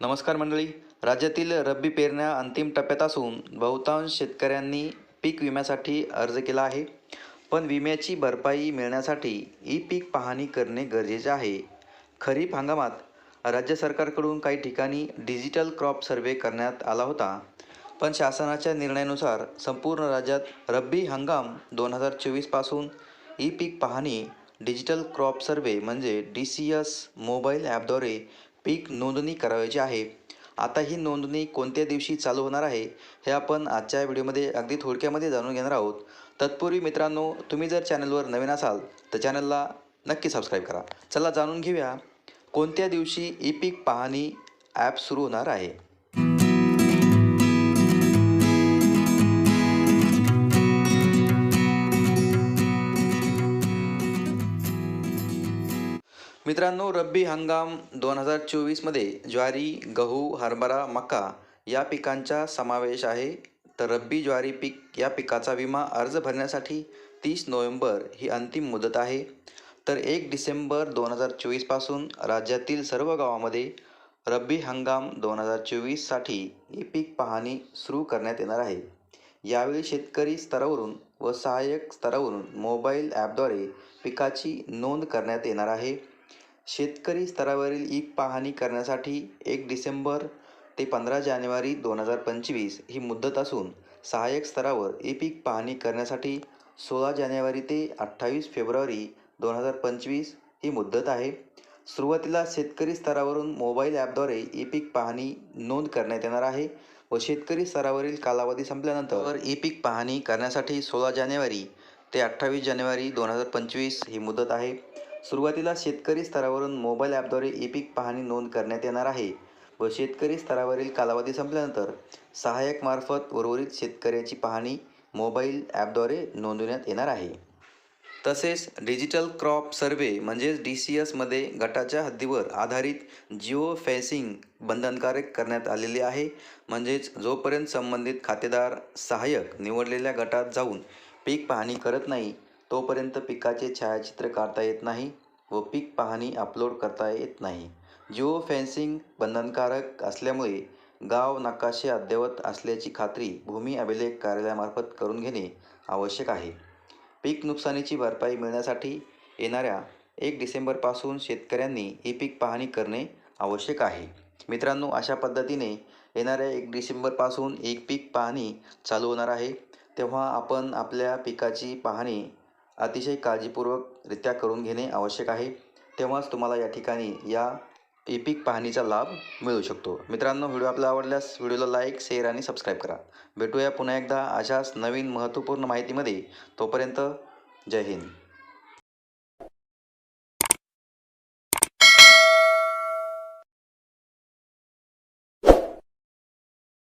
नमस्कार मंडळी. राज्यातील रब्बी पेरण्या अंतिम टप्प्यात असून बहुतांश शेतकऱ्यांनी पीक विम्यासाठी अर्ज केला आहे. पण विम्याची भरपाई मिळण्यासाठी ई पीक पाहणी करणे गरजेचे आहे. खरीप हंगामात राज्य सरकारकडून काही ठिकाणी डिजिटल क्रॉप सर्वे करण्यात आला होता. पण शासनाच्या निर्णयानुसार संपूर्ण राज्यात रब्बी हंगाम दोन हजार चोवीसपासून ई पीक पाहणी डिजिटल क्रॉप सर्वे म्हणजे डी सी एस मोबाईल ॲपद्वारे पीक नोंदणी करावयाची आहे. आता ही नोंदणी कोणत्या दिवशी चालू होणार आहे हे आपण आजच्या व्हिडिओमध्ये अगदी थोडक्यामध्ये जाणून घेणार आहोत. तत्पूर्वी मित्रांनो तुम्ही जर चॅनलवर नवीन असाल तर चॅनलला नक्की सबस्क्राईब करा. चला जाणून घेऊया कोणत्या दिवशी ई पीक पाहणी ॲप सुरू होणार आहे? मित्रांनो रब्बी हंगाम दोन हजार चोवीसमध्ये ज्वारी गहू हरभरा मका या पिकांचा समावेश आहे. तर रब्बी ज्वारी पीक या पिकाचा विमा अर्ज भरण्यासाठी तीस नोव्हेंबर ही अंतिम मुदत आहे. तर एक डिसेंबर दोन हजार चोवीसपासून राज्यातील सर्व गावामध्ये रब्बी हंगाम दोन हजार चोवीससाठी ही पीक पाहणी सुरू करण्यात येणार आहे. यावेळी शेतकरी स्तरावरून व सहाय्यक स्तरावरून मोबाईल ॲपद्वारे पिकाची नोंद करण्यात येणार आहे. शेतकरी स्तरावरील ई पाहणी करण्यासाठी एक डिसेंबर ते पंधरा जानेवारी दोन हजार पंचवीस ही मुदत असून सहाय्यक स्तरावर ई पीक पाहणी करण्यासाठी सोळा जानेवारी ते अठ्ठावीस फेब्रुवारी दोन हजार पंचवीस ही मुदत आहे. सुरुवातीला शेतकरी स्तरावरून मोबाईल ॲपद्वारे ई पीक पाहणी नोंद करण्यात येणार आहे व शेतकरी स्तरावरील कालावधी संपल्यानंतर ई पीक पाहणी करण्यासाठी सोळा जानेवारी ते अठ्ठावीस जानेवारी दोन हजार पंचवीस ही मुदत आहे. सुरुवातीला शेतकरी स्तरावरून मोबाईल ॲपद्वारे ई पीक पाहणी नोंद करण्यात येणार आहे. व शेतकरी स्तरावरील कालावधी संपल्यानंतर सहाय्यक मार्फत उर्वरित शेतकऱ्याची पाहणी मोबाईल ॲपद्वारे नोंदवण्यात येणार आहे. तसेच डिजिटल क्रॉप सर्वे म्हणजेच डी सी एसमध्ये गटाच्या हद्दीवर आधारित जिओ फॅन्सिंग बंधनकारक करण्यात आलेले आहे. म्हणजेच जोपर्यंत संबंधित खातेदार सहाय्यक निवडलेल्या गटात जाऊन पीक पाहणी करत नाही तोपर्यंत पिकाचे छायाचित्र काढता येत नाही व पीक पाहणी अपलोड करता येत नाही. जिओ फॅन्सिंग बंधनकारक असल्यामुळे गाव नकाशे अद्ययावत असल्याची खात्री भूमी अभिलेख कार्यालयामार्फत करून घेणे आवश्यक आहे. पीक नुकसानीची भरपाई मिळण्यासाठी येणाऱ्या एक डिसेंबरपासून शेतकऱ्यांनी ही पीक पाहणी करणे आवश्यक आहे. मित्रांनो अशा पद्धतीने येणाऱ्या एक डिसेंबरपासून एक पीक पाहणी चालू होणार आहे. तेव्हा आपण आपल्या पिकाची पाहणी अतिशय काळजीपूर्वकरित्या करून घेणे आवश्यक आहे. तेव्हाच तुम्हाला या ठिकाणी या ई पीक पाहणीचा लाभ मिळू शकतो. मित्रांनो व्हिडिओ आपला आवडल्यास व्हिडिओला लाईक शेअर आणि सबस्क्राईब करा. भेटूया पुन्हा एकदा अशाच नवीन महत्त्वपूर्ण माहितीमध्ये. तोपर्यंत जय हिंद.